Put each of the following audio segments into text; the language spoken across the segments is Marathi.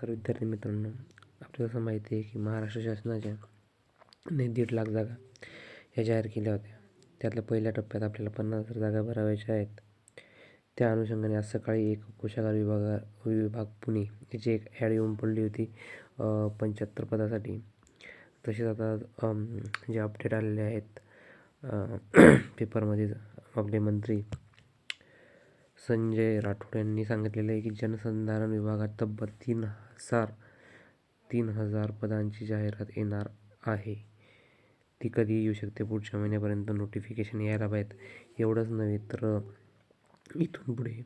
नमस्कार विद्यार्थी मित्रांनो आपल्याला असं माहिती आहे की महाराष्ट्र शासनाच्या ने दीड लाख जागा ह्या जाहीर केल्या होत्या. त्यातल्या पहिल्या टप्प्यात आपल्याला पन्नास हजार जागा भरावायच्या आहेत. त्या अनुषंगाने आज सकाळी एक कोशागार विभागा विभाग पुणे याची एक ॲड येऊन पडली होती पंच्याहत्तर पदासाठी. तसेच आता जे अपडेट आलेले आहेत पेपरमध्ये आपले मंत्री संजय राठोड यांनी सांगितलेलं आहे की जनसंधारण विभागात तब्बल तीन सार तीन हजार पदांची जाहिरात येणार आहे. ती कधी येऊ शकते. पुढच्या महिन्यापर्यंत नोटिफिकेशन यायला पाहिजेत. एवढंच नव्हे तर इथून पुढे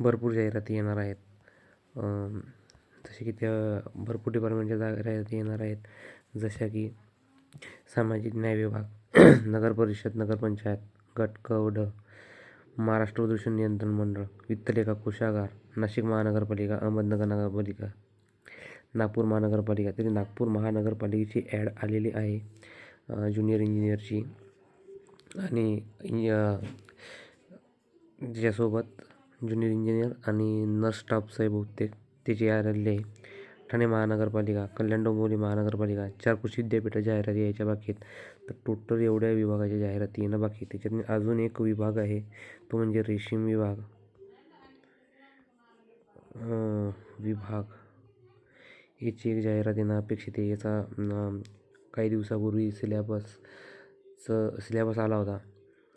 भरपूर जाहिराती येणार आहेत. जसे की त्या भरपूर डिपार्टमेंटच्या जाहिराती येणार आहेत. जशा की सामाजिक न्याय विभाग नगर परिषद नगरपंचायत गट क ड महाराष्ट्र प्रदूषण नियंत्रण मंडळ वित्तलेखा कोषागार नाशिक महानगरपालिका अहमदनगर नगरपालिका नागपूर महानगरपालिका तरी नागपूर महानगरपालिकेची ॲड आलेली आहे. ज्युनियर इंजिनियरची आणि त्याच्यासोबत ज्युनियर इंजिनियर आणि नर्स स्टाफ साहेब बहुतेक त्याची ॲड आलेली आहे. ठाणे महानगरपालिका कल्याण डोंबिवली महानगरपालिका चार कृषी विद्यापीठं जाहिराती यायच्या बाकी आहेत तर टोटल एवढ्या विभागाच्या जाहिराती येणं बाकी आहे त्याच्यात अजून एक विभाग आहे तो म्हणजे रेशीम विभाग. विभाग. याची एक जाहिरात येणं अपेक्षित आहे. याचा काही दिवसापूर्वी सिलॅबसचं सिलॅबस आला होता.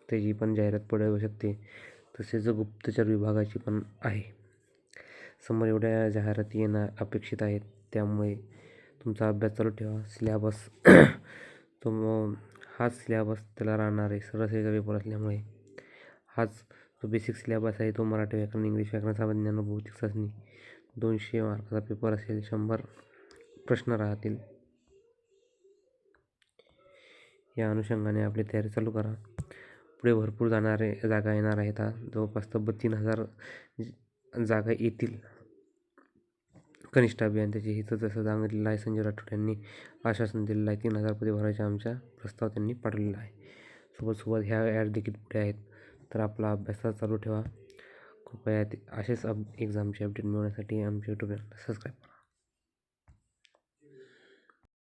त्याची पण जाहिरात पडू शकते. तसेच गुप्तचर विभागाची पण आहे. समोर एवढ्या जाहिराती येणं अपेक्षित आहेत. त्यामुळे तुमचा अभ्यास चालू ठेवा. सिलॅबस तो हाच सिलॅबस त्याला राहणार आहे. सरसरीचा पेपर असल्यामुळे हाच जो बेसिक सिलॅबस आहे तो मराठी व्याकरण इंग्लिश व्याकरण सामान्य ज्ञान भौतिक चाचणी दोनशे मार्काचा पेपर असेल शंभर प्रश्न राहतील. या अनुषंगाने आपली तयारी चालू करा. पुढे भरपूर जाणारे जागा येणार आहेत. हा जवळपास तब्बल तीन हजार जागा येतील. कनिष्ठ अभियंत्याचे हितं जसं सांगितलेलं आहे. संजय राठोड यांनी आश्वासन दिलेलं आहे तीन हजार पदे भरायचा आमचा प्रस्ताव त्यांनी पाठवलेला आहे. सोबत सोबत ह्या ॲड देखील पुढे आहेत. तर आपला अभ्यास चालू ठेवा. कृपया ते असेच अप एक्झामचे अपडेट मिळवण्यासाठी आमच्या यूट्यूब चॅनलला सबस्क्राईब करा.